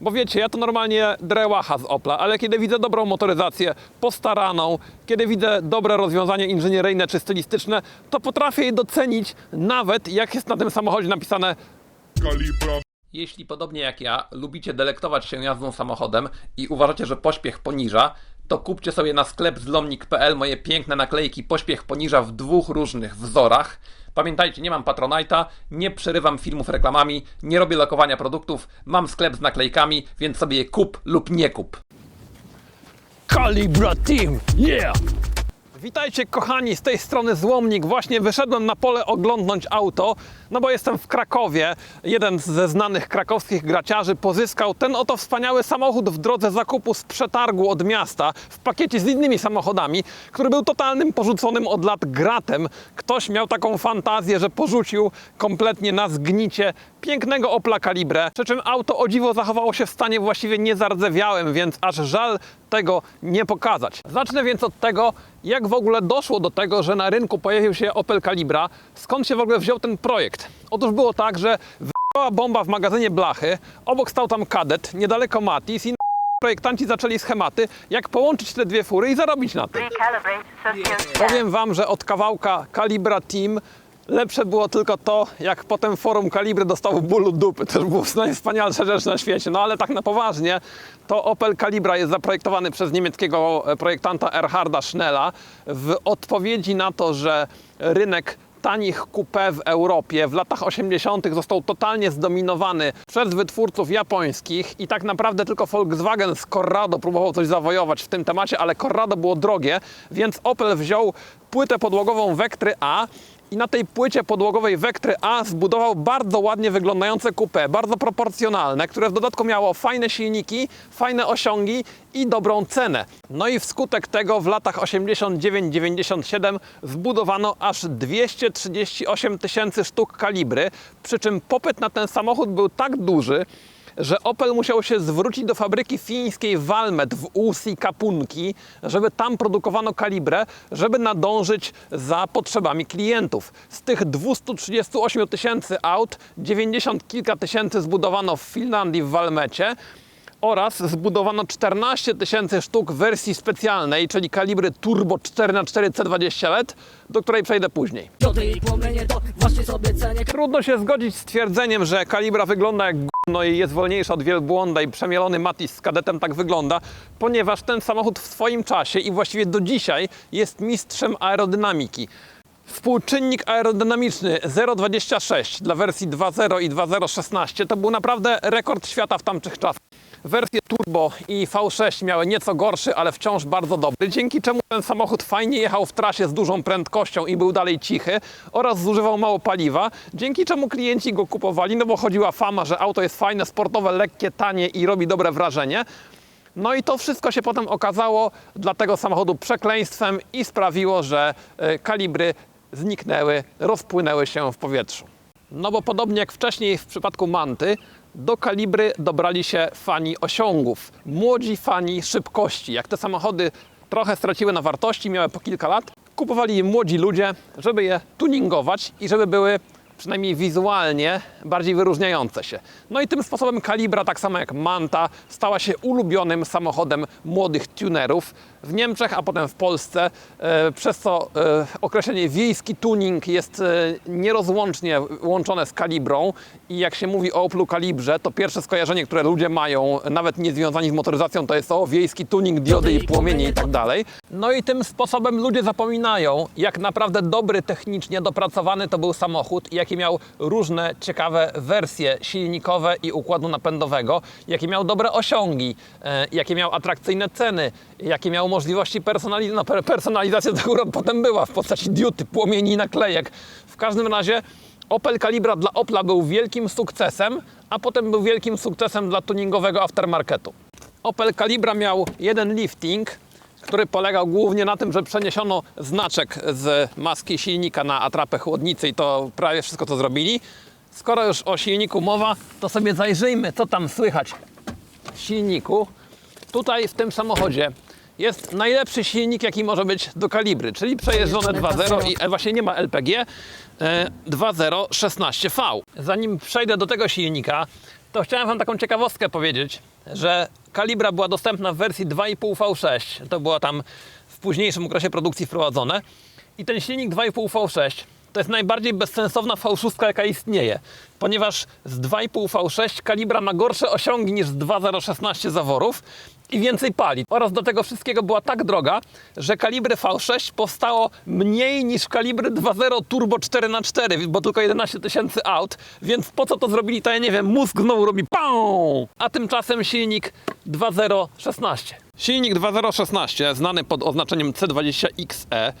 Bo wiecie, ja to normalnie drełacha z Opla, ale kiedy widzę dobrą motoryzację, postaraną, kiedy widzę dobre rozwiązanie inżynieryjne czy stylistyczne, to potrafię je docenić nawet jak jest na tym samochodzie napisane Kalibra Jeśli podobnie jak ja lubicie delektować się jazdą samochodem i uważacie, że pośpiech poniża, to kupcie sobie na sklep zlomnik.pl moje piękne naklejki Pośpiech poniża w dwóch różnych wzorach. Pamiętajcie, nie mam Patronite'a, nie przerywam filmów reklamami, nie robię lokowania produktów, mam sklep z naklejkami, więc sobie je kup lub nie kup. Calibra Team, yeah! Witajcie kochani, z tej strony Złomnik. Właśnie wyszedłem na pole oglądnąć auto, no bo jestem w Krakowie. Jeden ze znanych krakowskich graciarzy pozyskał ten oto wspaniały samochód w drodze zakupu z przetargu od miasta w pakiecie z innymi samochodami, który był totalnym porzuconym od lat gratem. Ktoś miał taką fantazję, że porzucił kompletnie na zgnicie pięknego Opla Calibre, przy czym auto o dziwo zachowało się w stanie właściwie niezardzewiałym, więc aż żal tego nie pokazać. Zacznę więc od tego, jak w ogóle doszło do tego, że na rynku pojawił się Opel Calibra, skąd się w ogóle wziął ten projekt. Otóż było tak, że wyjechała bomba w magazynie Blachy, obok stał tam Kadet, niedaleko Matiz i projektanci zaczęli schematy, jak połączyć te dwie fury i zarobić na tym. Powiem Wam, że od kawałka Calibra Team lepsze było tylko to, jak potem forum Kalibry dostało bólu dupy. To było najwspanialsza rzecz na świecie. No ale tak na poważnie, to Opel Calibra jest zaprojektowany przez niemieckiego e, projektanta Erharda Schnella w odpowiedzi na to, że rynek tanich coupé w Europie w latach 80. został totalnie zdominowany przez wytwórców japońskich i tak naprawdę tylko Volkswagen z Corrado próbował coś zawojować w tym temacie, ale Corrado było drogie, więc Opel wziął płytę podłogową Vectry A i na tej płycie podłogowej Vectry A zbudował bardzo ładnie wyglądające coupé, bardzo proporcjonalne, które w dodatku miało fajne silniki, fajne osiągi i dobrą cenę. No i wskutek tego w latach 89-97 zbudowano aż 238 tysięcy sztuk kalibry, przy czym popyt na ten samochód był tak duży, że Opel musiał się zwrócić do fabryki fińskiej Valmet w Uusi Kapunki, żeby tam produkowano kalibrę, żeby nadążyć za potrzebami klientów. Z tych 238 tysięcy aut, 90 kilka tysięcy zbudowano w Finlandii w Valmecie oraz zbudowano 14 tysięcy sztuk wersji specjalnej, czyli kalibry Turbo 4x4 C20 LED, do której przejdę później. Trudno się zgodzić z twierdzeniem, że kalibra wygląda jak no i jest wolniejsza od wielbłąda i przemielony Matiz z kadetem tak wygląda, ponieważ ten samochód w swoim czasie i właściwie do dzisiaj jest mistrzem aerodynamiki. Współczynnik aerodynamiczny 0,26 dla wersji 2.0 i 2.016 to był naprawdę rekord świata w tamtych czasach. Wersje turbo i V6 miały nieco gorszy, ale wciąż bardzo dobry, dzięki czemu ten samochód fajnie jechał w trasie z dużą prędkością i był dalej cichy oraz zużywał mało paliwa, dzięki czemu klienci go kupowali, no bo chodziła fama, że auto jest fajne, sportowe, lekkie, tanie i robi dobre wrażenie. No i to wszystko się potem okazało dla tego samochodu przekleństwem i sprawiło, że e, kalibry zniknęły, rozpłynęły się w powietrzu. No bo podobnie jak wcześniej w przypadku Manty, do kalibry dobrali się fani osiągów, młodzi fani szybkości. Jak te samochody trochę straciły na wartości, miały po kilka lat, kupowali je młodzi ludzie, żeby je tuningować i żeby były przynajmniej wizualnie bardziej wyróżniające się. No i tym sposobem Kalibra, tak samo jak Manta, stała się ulubionym samochodem młodych tunerów w Niemczech, a potem w Polsce, e, przez co e, określenie wiejski tuning jest e, nierozłącznie łączone z kalibrą i jak się mówi o Oplu Kalibrze, to pierwsze skojarzenie, które ludzie mają, nawet nie związani z motoryzacją, to jest o wiejski tuning, diody i płomienie i tak dalej. No i tym sposobem ludzie zapominają, jak naprawdę dobry technicznie dopracowany to był samochód i jakie miał różne ciekawe wersje silnikowe i układu napędowego, jakie miał dobre osiągi, e, jakie miał atrakcyjne ceny, jakie miał możliwości personalizacji. No, per- personalizacja to potem była w postaci diuty, płomieni i naklejek. W każdym razie Opel Calibra dla Opla był wielkim sukcesem, a potem był wielkim sukcesem dla tuningowego aftermarketu. Opel Calibra miał jeden lifting, który polegał głównie na tym, że przeniesiono znaczek z maski silnika na atrapę chłodnicy i to prawie wszystko to zrobili. Skoro już o silniku mowa, to sobie zajrzyjmy, co tam słychać w silniku. Tutaj w tym samochodzie jest najlepszy silnik, jaki może być do kalibry, czyli przejeżdżone 2.0 i e, właśnie nie ma LPG e, 2.0 16V. Zanim przejdę do tego silnika, to chciałem Wam taką ciekawostkę powiedzieć, że kalibra była dostępna w wersji 2,5 V6. To było tam w późniejszym okresie produkcji wprowadzone. I ten silnik 2,5 V6 to jest najbardziej bezsensowna V6, jaka istnieje, ponieważ z 2,5 V6 kalibra ma gorsze osiągi niż z 2.016 zaworów i więcej pali. Oraz do tego wszystkiego była tak droga, że kalibry V6 powstało mniej niż kalibry 2.0 Turbo 4x4, bo tylko 11 tysięcy aut, więc po co to zrobili, to ja nie wiem, mózg znowu robi PAU! A tymczasem silnik 2.016. Silnik 2.016, znany pod oznaczeniem C20XE,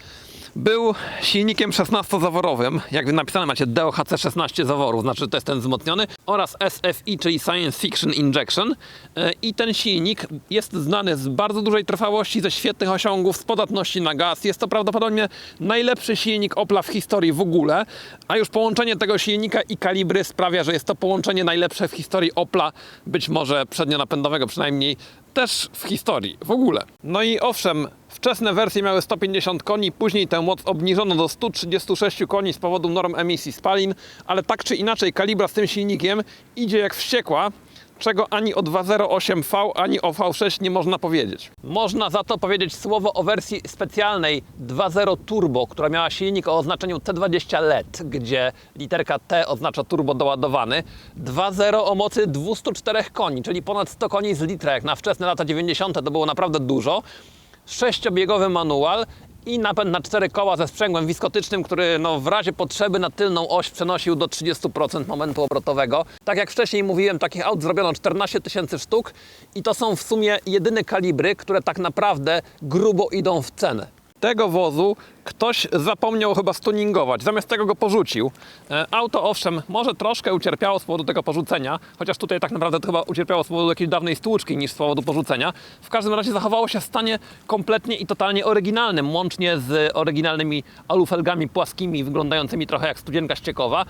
był silnikiem 16-zaworowym, jak napisane macie DOHC 16 zaworów, znaczy to jest ten wzmocniony, oraz SFI, czyli Science Fiction Injection. E, I ten silnik jest znany z bardzo dużej trwałości, ze świetnych osiągów, z podatności na gaz. Jest to prawdopodobnie najlepszy silnik Opla w historii w ogóle, a już połączenie tego silnika i kalibry sprawia, że jest to połączenie najlepsze w historii Opla, być może przednionapędowego przynajmniej, też w historii w ogóle. No i owszem, wczesne wersje miały 150 koni, później tę moc obniżono do 136 koni z powodu norm emisji spalin, ale tak czy inaczej kalibra z tym silnikiem idzie jak wściekła, czego ani o 208V, ani o V6 nie można powiedzieć. Można za to powiedzieć słowo o wersji specjalnej 2.0 Turbo, która miała silnik o oznaczeniu T20 LED, gdzie literka T oznacza turbo doładowany. 2.0 o mocy 204 koni, czyli ponad 100 koni z litra, jak na wczesne lata 90. to było naprawdę dużo. Sześciobiegowy manual i napęd na cztery koła ze sprzęgłem wiskotycznym, który no, w razie potrzeby na tylną oś przenosił do 30% momentu obrotowego. Tak jak wcześniej mówiłem, takich aut zrobiono 14 tysięcy sztuk i to są w sumie jedyne kalibry, które tak naprawdę grubo idą w cenę. Tego wozu ktoś zapomniał chyba stuningować, zamiast tego go porzucił. E, Auto owszem, może troszkę ucierpiało z powodu tego porzucenia, chociaż tutaj tak naprawdę to chyba ucierpiało z powodu jakiejś dawnej stłuczki niż z powodu porzucenia. W każdym razie zachowało się w stanie kompletnie i totalnie oryginalnym, łącznie z oryginalnymi alufelgami płaskimi, wyglądającymi trochę jak studzienka ściekowa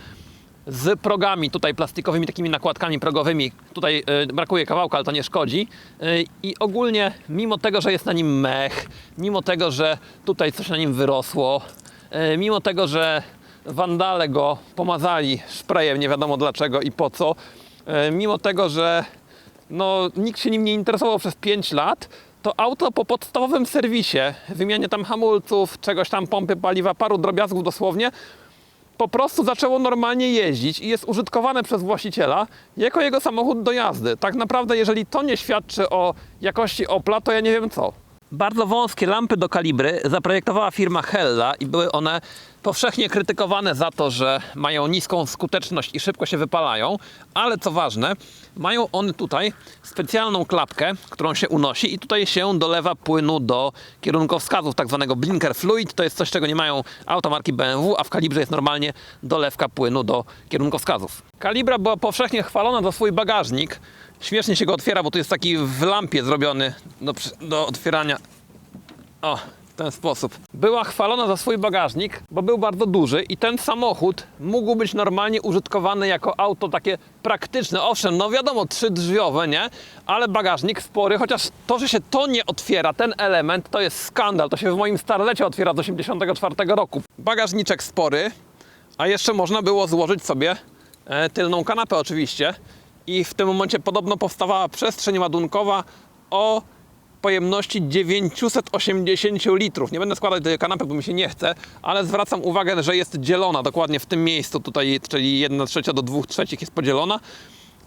z progami tutaj plastikowymi, takimi nakładkami progowymi. Tutaj y, brakuje kawałka, ale to nie szkodzi. Y, I ogólnie, mimo tego, że jest na nim mech, mimo tego, że tutaj coś na nim wyrosło, y, mimo tego, że wandale go pomazali szprejem, nie wiadomo dlaczego i po co, y, mimo tego, że no, nikt się nim nie interesował przez 5 lat, to auto po podstawowym serwisie, wymianie tam hamulców, czegoś tam, pompy paliwa, paru drobiazgów dosłownie, po prostu zaczęło normalnie jeździć i jest użytkowane przez właściciela jako jego samochód do jazdy. Tak naprawdę, jeżeli to nie świadczy o jakości Opla, to ja nie wiem co. Bardzo wąskie lampy do kalibry zaprojektowała firma Hella i były one powszechnie krytykowane za to, że mają niską skuteczność i szybko się wypalają, ale co ważne, mają one tutaj specjalną klapkę, którą się unosi i tutaj się dolewa płynu do kierunkowskazów, tak zwanego blinker fluid. To jest coś, czego nie mają automarki BMW, a w kalibrze jest normalnie dolewka płynu do kierunkowskazów. Kalibra była powszechnie chwalona za swój bagażnik. Śmiesznie się go otwiera, bo tu jest taki w lampie zrobiony do, do otwierania. O, w ten sposób. Była chwalona za swój bagażnik, bo był bardzo duży i ten samochód mógł być normalnie użytkowany jako auto takie praktyczne. Owszem, no wiadomo, trzydrzwiowe, nie? Ale bagażnik spory, chociaż to, że się to nie otwiera, ten element, to jest skandal. To się w moim starlecie otwiera z 84 roku. Bagażniczek spory, a jeszcze można było złożyć sobie e, tylną kanapę oczywiście. I w tym momencie podobno powstawała przestrzeń ładunkowa o pojemności 980 litrów. Nie będę składać tej kanapy, bo mi się nie chce, ale zwracam uwagę, że jest dzielona dokładnie w tym miejscu tutaj, czyli 1 trzecia do 2 trzecich jest podzielona.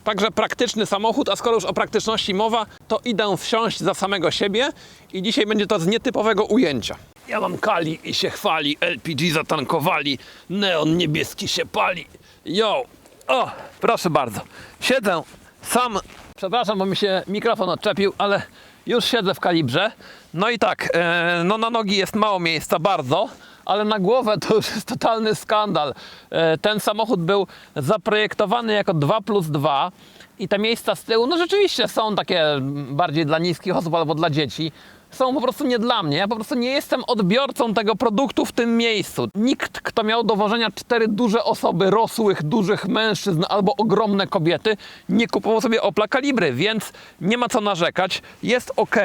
Także praktyczny samochód, a skoro już o praktyczności mowa, to idę wsiąść za samego siebie i dzisiaj będzie to z nietypowego ujęcia. Ja mam kali i się chwali, LPG zatankowali, neon niebieski się pali. Yo! O, proszę bardzo. Siedzę sam. Przepraszam, bo mi się mikrofon odczepił, ale już siedzę w kalibrze. No i tak, e, no na nogi jest mało miejsca, bardzo, ale na głowę to już jest totalny skandal. E, ten samochód był zaprojektowany jako 2 plus 2 i te miejsca z tyłu, no rzeczywiście są takie bardziej dla niskich osób albo dla dzieci. Są po prostu nie dla mnie. Ja po prostu nie jestem odbiorcą tego produktu w tym miejscu. Nikt, kto miał do wożenia cztery duże osoby, rosłych, dużych mężczyzn albo ogromne kobiety, nie kupował sobie Opla Kalibry, więc nie ma co narzekać. Jest ok,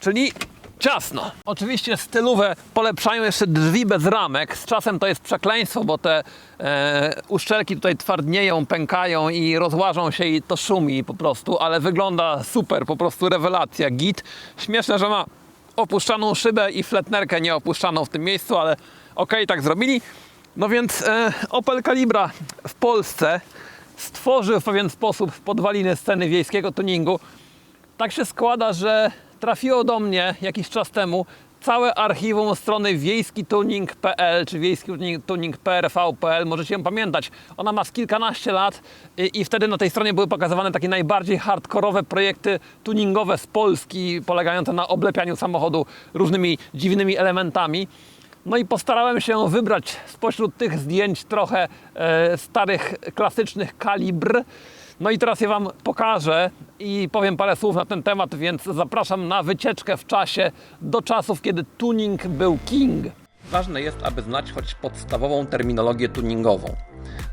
czyli ciasno. Oczywiście stylówę polepszają jeszcze drzwi bez ramek. Z czasem to jest przekleństwo, bo te e, uszczelki tutaj twardnieją, pękają i rozłażą się i to szumi po prostu, ale wygląda super, po prostu rewelacja, git. Śmieszne, że ma opuszczaną szybę i fletnerkę nieopuszczaną w tym miejscu, ale okej, tak zrobili. No więc e, Opel Calibra w Polsce stworzył w pewien sposób podwaliny sceny wiejskiego tuningu. Tak się składa, że trafiło do mnie jakiś czas temu całe archiwum strony wiejskituning.pl czy wiejskituning.prv.pl, możecie ją pamiętać. Ona ma z kilkanaście lat i, i wtedy na tej stronie były pokazywane takie najbardziej hardkorowe projekty tuningowe z Polski, polegające na oblepianiu samochodu różnymi dziwnymi elementami. No i postarałem się wybrać spośród tych zdjęć trochę e, starych, klasycznych kalibr. No i teraz je Wam pokażę i powiem parę słów na ten temat, więc zapraszam na wycieczkę w czasie do czasów, kiedy tuning był king. Ważne jest, aby znać choć podstawową terminologię tuningową.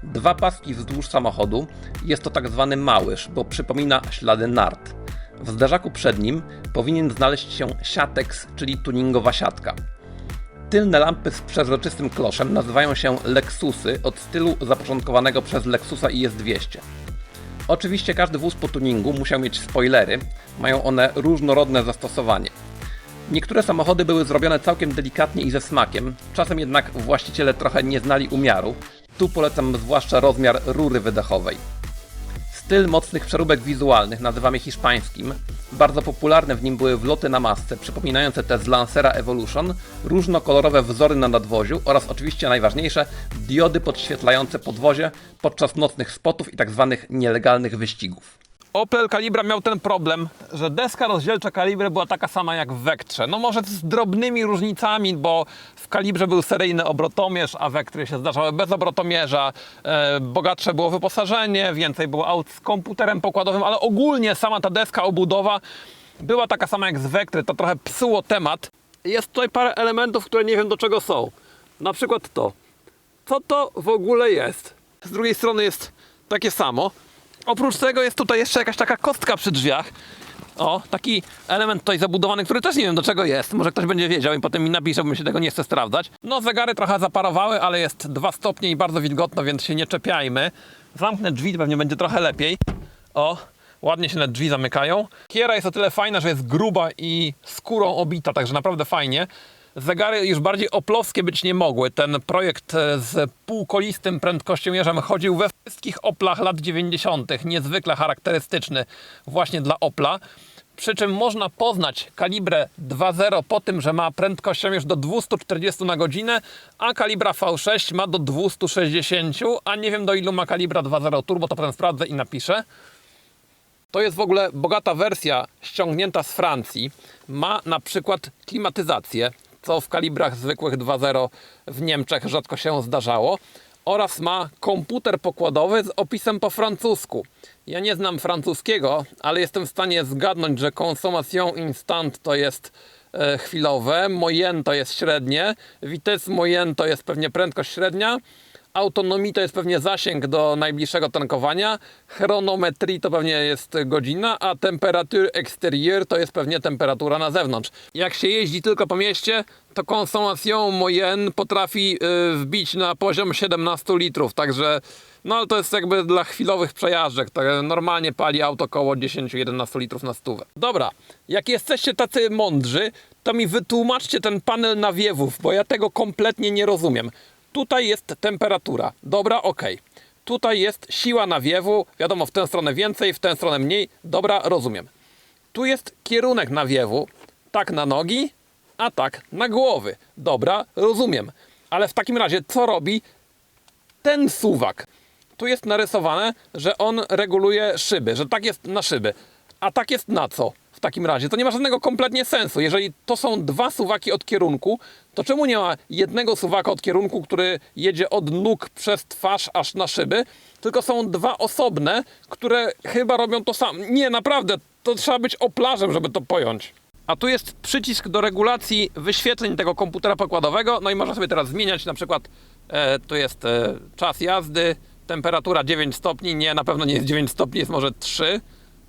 Dwa paski wzdłuż samochodu jest to tak zwany małyż, bo przypomina ślady nart. W zderzaku przednim powinien znaleźć się siatex, czyli tuningowa siatka. Tylne lampy z przezroczystym kloszem nazywają się Lexusy od stylu zapoczątkowanego przez Lexusa IS200. Oczywiście każdy wóz po tuningu musiał mieć spoilery, mają one różnorodne zastosowanie. Niektóre samochody były zrobione całkiem delikatnie i ze smakiem, czasem jednak właściciele trochę nie znali umiaru. Tu polecam zwłaszcza rozmiar rury wydechowej. Styl mocnych przeróbek wizualnych nazywamy hiszpańskim. Bardzo popularne w nim były wloty na masce, przypominające te z Lancera Evolution, różnokolorowe wzory na nadwoziu oraz oczywiście najważniejsze, diody podświetlające podwozie podczas nocnych spotów i tzw. nielegalnych wyścigów. Opel Calibra miał ten problem, że deska rozdzielcza Calibry była taka sama jak w Vectrze. No może z drobnymi różnicami, bo w Calibrze był seryjny obrotomierz, a Vectry się zdarzały bez obrotomierza. E, bogatsze było wyposażenie, więcej było aut z komputerem pokładowym, ale ogólnie sama ta deska, obudowa była taka sama jak z Vectry. To trochę psuło temat. Jest tutaj parę elementów, które nie wiem do czego są. Na przykład to. Co to w ogóle jest? Z drugiej strony jest takie samo. Oprócz tego jest tutaj jeszcze jakaś taka kostka przy drzwiach. O, taki element tutaj zabudowany, który też nie wiem do czego jest. Może ktoś będzie wiedział i potem mi napisze, bo mi się tego nie chce sprawdzać. No, zegary trochę zaparowały, ale jest 2 stopnie i bardzo wilgotno, więc się nie czepiajmy. Zamknę drzwi, pewnie będzie trochę lepiej. O, ładnie się te drzwi zamykają. Kiera jest o tyle fajna, że jest gruba i skórą obita, także naprawdę fajnie. Zegary już bardziej oplowskie być nie mogły. Ten projekt e, z półkolistym prędkościomierzem chodził we wszystkich Oplach lat 90. Niezwykle charakterystyczny właśnie dla Opla. Przy czym można poznać kalibrę 2.0 po tym, że ma prędkościomierz do 240 na godzinę, a kalibra V6 ma do 260, a nie wiem do ilu ma kalibra 2.0 turbo, to potem sprawdzę i napiszę. To jest w ogóle bogata wersja ściągnięta z Francji. Ma na przykład klimatyzację, co w kalibrach zwykłych 2.0 w Niemczech rzadko się zdarzało. Oraz ma komputer pokładowy z opisem po francusku. Ja nie znam francuskiego, ale jestem w stanie zgadnąć, że consommation instant to jest e, chwilowe, moyenne to jest średnie, vitesse moyenne to jest pewnie prędkość średnia, autonomii to jest pewnie zasięg do najbliższego tankowania, chronometrii to pewnie jest godzina, a temperature exterieur to jest pewnie temperatura na zewnątrz. Jak się jeździ tylko po mieście, to consommation moyenne potrafi y, wbić na poziom 17 litrów, także no ale to jest jakby dla chwilowych przejażdżek, tak normalnie pali auto około 10-11 litrów na stówę. Dobra, jak jesteście tacy mądrzy, to mi wytłumaczcie ten panel nawiewów, bo ja tego kompletnie nie rozumiem. Tutaj jest temperatura. Dobra, ok. Tutaj jest siła nawiewu. Wiadomo, w tę stronę więcej, w tę stronę mniej. Dobra, rozumiem. Tu jest kierunek nawiewu. Tak na nogi, a tak na głowy. Dobra, rozumiem. Ale w takim razie, co robi ten suwak? Tu jest narysowane, że on reguluje szyby, że tak jest na szyby. A tak jest na co? W takim razie to nie ma żadnego kompletnie sensu. Jeżeli to są dwa suwaki od kierunku, to czemu nie ma jednego suwaka od kierunku, który jedzie od nóg przez twarz aż na szyby, tylko są dwa osobne, które chyba robią to samo. Nie, naprawdę, to trzeba być oplarzem, żeby to pojąć. A tu jest przycisk do regulacji wyświetleń tego komputera pokładowego. No i można sobie teraz zmieniać, na przykład e, tu jest e, czas jazdy, temperatura 9 stopni, nie, na pewno nie jest 9 stopni, jest może 3.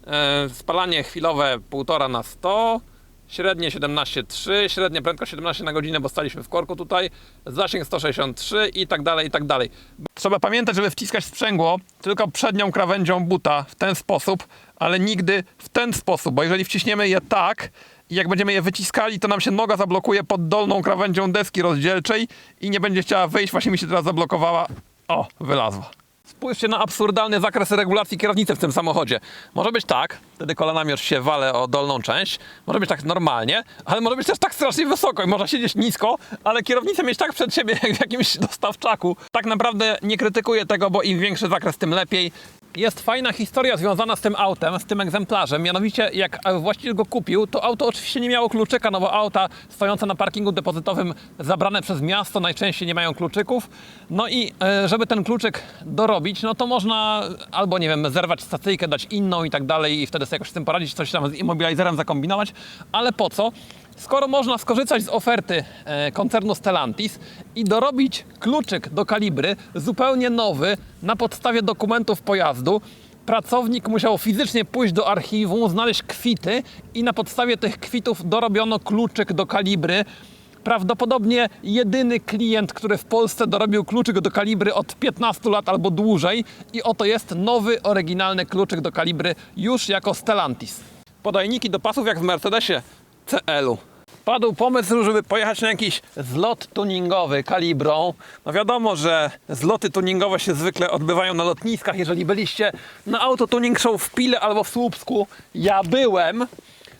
E, spalanie chwilowe 1,5 na 100, średnie 17,3, średnia prędkość 17 na godzinę, bo staliśmy w korku tutaj, zasięg 163 i tak dalej, i tak dalej. Trzeba pamiętać, żeby wciskać sprzęgło tylko przednią krawędzią buta w ten sposób, ale nigdy w ten sposób, bo jeżeli wciśniemy je tak i jak będziemy je wyciskali, to nam się noga zablokuje pod dolną krawędzią deski rozdzielczej i nie będzie chciała wyjść, właśnie mi się teraz zablokowała. O, wylazła. Spójrzcie na absurdalny zakres regulacji kierownicy w tym samochodzie. Może być tak, wtedy kolanami już się walę o dolną część, może być tak normalnie, ale może być też tak strasznie wysoko i można siedzieć nisko, ale kierownicę mieć tak przed siebie jak w jakimś dostawczaku. Tak naprawdę nie krytykuję tego, bo im większy zakres, tym lepiej. Jest fajna historia związana z tym autem, z tym egzemplarzem. Mianowicie, jak właściciel go kupił, to auto oczywiście nie miało kluczyka, no bo auta stojące na parkingu depozytowym zabrane przez miasto najczęściej nie mają kluczyków. No i e, żeby ten kluczyk dorobić, no to można albo, nie wiem, zerwać stacyjkę, dać inną i tak dalej i wtedy sobie jakoś z tym poradzić, coś tam z immobilizerem zakombinować. Ale po co? Skoro można skorzystać z oferty e, koncernu Stellantis i dorobić kluczyk do kalibry zupełnie nowy na podstawie dokumentów pojazdu, pracownik musiał fizycznie pójść do archiwum, znaleźć kwity i na podstawie tych kwitów dorobiono kluczyk do kalibry. Prawdopodobnie jedyny klient, który w Polsce dorobił kluczyk do kalibry od 15 lat albo dłużej i oto jest nowy, oryginalny kluczyk do kalibry już jako Stellantis. Podajniki do pasów jak w Mercedesie CL-u. Padł pomysł, żeby pojechać na jakiś zlot tuningowy kalibrą. No wiadomo, że zloty tuningowe się zwykle odbywają na lotniskach. Jeżeli byliście na Auto Tuning Show w Pile albo w Słupsku, ja byłem,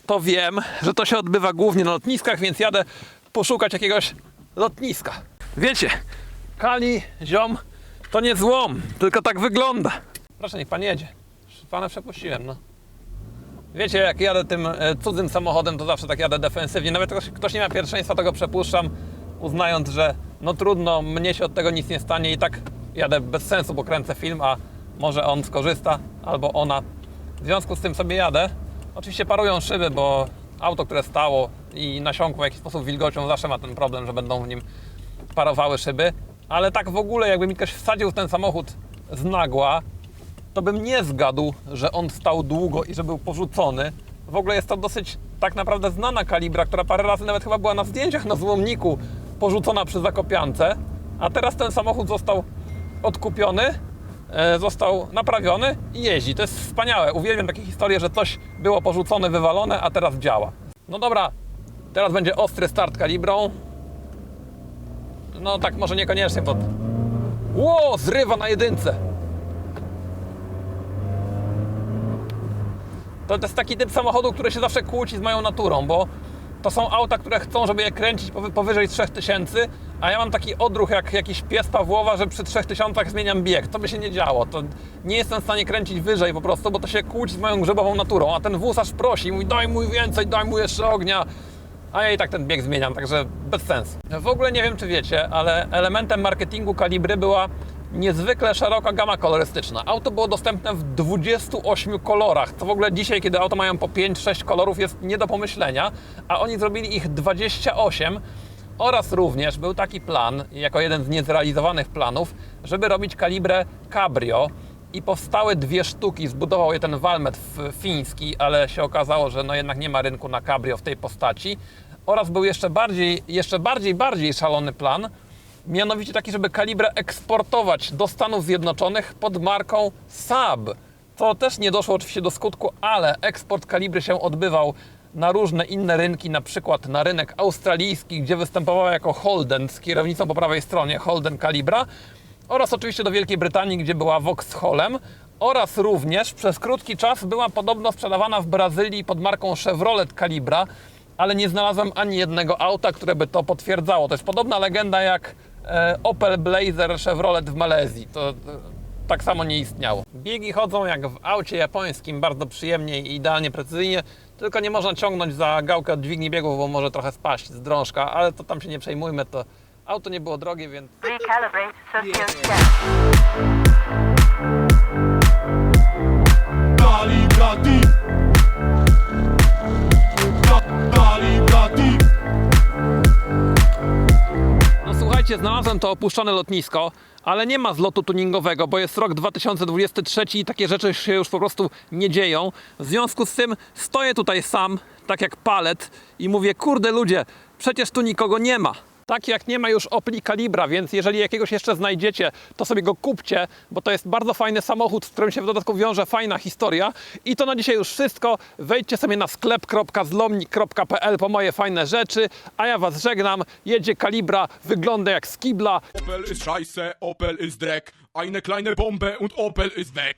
to wiem, że to się odbywa głównie na lotniskach, więc jadę poszukać jakiegoś lotniska. Wiecie, Kali, ziom, to nie złom, tylko tak wygląda. Proszę, niech pan jedzie. Pana przepuściłem, no. Wiecie, jak jadę tym e, cudzym samochodem, to zawsze tak jadę defensywnie. Nawet ktoś, nie ma pierwszeństwa, to go przepuszczam, uznając, że no trudno, mnie się od tego nic nie stanie i tak jadę bez sensu, bo kręcę film, a może on skorzysta albo ona. W związku z tym sobie jadę. Oczywiście parują szyby, bo auto, które stało i nasiąkło w jakiś sposób wilgocią, zawsze ma ten problem, że będą w nim parowały szyby. Ale tak w ogóle, jakby mi ktoś wsadził ten samochód z nagła, to bym nie zgadł, że on stał długo i że był porzucony. W ogóle jest to dosyć tak naprawdę znana kalibra, która parę razy nawet chyba była na zdjęciach na złomniku porzucona przy Zakopiance, a teraz ten samochód został odkupiony, e, został naprawiony i jeździ. To jest wspaniałe. Uwielbiam takie historie, że coś było porzucone, wywalone, a teraz działa. No dobra, teraz będzie ostry start kalibrą. No tak może niekoniecznie pod... Ło, zrywa na jedynce. To, jest taki typ samochodu, który się zawsze kłóci z moją naturą, bo to są auta, które chcą, żeby je kręcić powy- powyżej 3000, a ja mam taki odruch jak jakiś pies Pawłowa, że przy 3000 zmieniam bieg. To by się nie działo. To nie jestem w stanie kręcić wyżej po prostu, bo to się kłóci z moją grzybową naturą, a ten wóz aż prosi, mówi daj mu więcej, daj mu jeszcze ognia. A ja i tak ten bieg zmieniam, także bez sensu. W ogóle nie wiem, czy wiecie, ale elementem marketingu Kalibry była niezwykle szeroka gama kolorystyczna. Auto było dostępne w 28 kolorach. To w ogóle dzisiaj, kiedy auto mają po 5-6 kolorów, jest nie do pomyślenia, a oni zrobili ich 28. Oraz również był taki plan, jako jeden z niezrealizowanych planów, żeby robić kalibrę Cabrio i powstały dwie sztuki. Zbudował je ten Valmet fiński, ale się okazało, że no jednak nie ma rynku na Cabrio w tej postaci. Oraz był jeszcze bardziej, jeszcze bardziej, bardziej szalony plan, mianowicie taki, żeby kalibrę eksportować do Stanów Zjednoczonych pod marką Saab. To też nie doszło oczywiście do skutku, ale eksport kalibry się odbywał na różne inne rynki, na przykład na rynek australijski, gdzie występowała jako Holden z kierownicą po prawej stronie Holden Calibra oraz oczywiście do Wielkiej Brytanii, gdzie była Vauxhallem oraz również przez krótki czas była podobno sprzedawana w Brazylii pod marką Chevrolet Calibra, ale nie znalazłem ani jednego auta, które by to potwierdzało. To jest podobna legenda jak Opel Blazer Chevrolet w Malezji. To e, tak samo nie istniało. Biegi chodzą jak w aucie japońskim, bardzo przyjemnie i idealnie precyzyjnie, tylko nie można ciągnąć za gałkę od dźwigni biegów, bo może trochę spaść z drążka, ale to tam się nie przejmujmy, to auto nie było drogie, więc Recalibrate słuchajcie, znalazłem to opuszczone lotnisko, ale nie ma zlotu tuningowego, bo jest rok 2023 i takie rzeczy się już po prostu nie dzieją. W związku z tym stoję tutaj sam, tak jak palet i mówię, kurde ludzie, przecież tu nikogo nie ma. Tak jak nie ma już Opli Calibra, więc jeżeli jakiegoś jeszcze znajdziecie, to sobie go kupcie, bo to jest bardzo fajny samochód, z którym się w dodatku wiąże fajna historia. I to na dzisiaj już wszystko. Wejdźcie sobie na sklep.zlomnik.pl po moje fajne rzeczy, a ja was żegnam. Jedzie Calibra, wygląda jak z kibla. Opel scheiße, Opel Dreck. Eine kleine Bombe und Opel weg.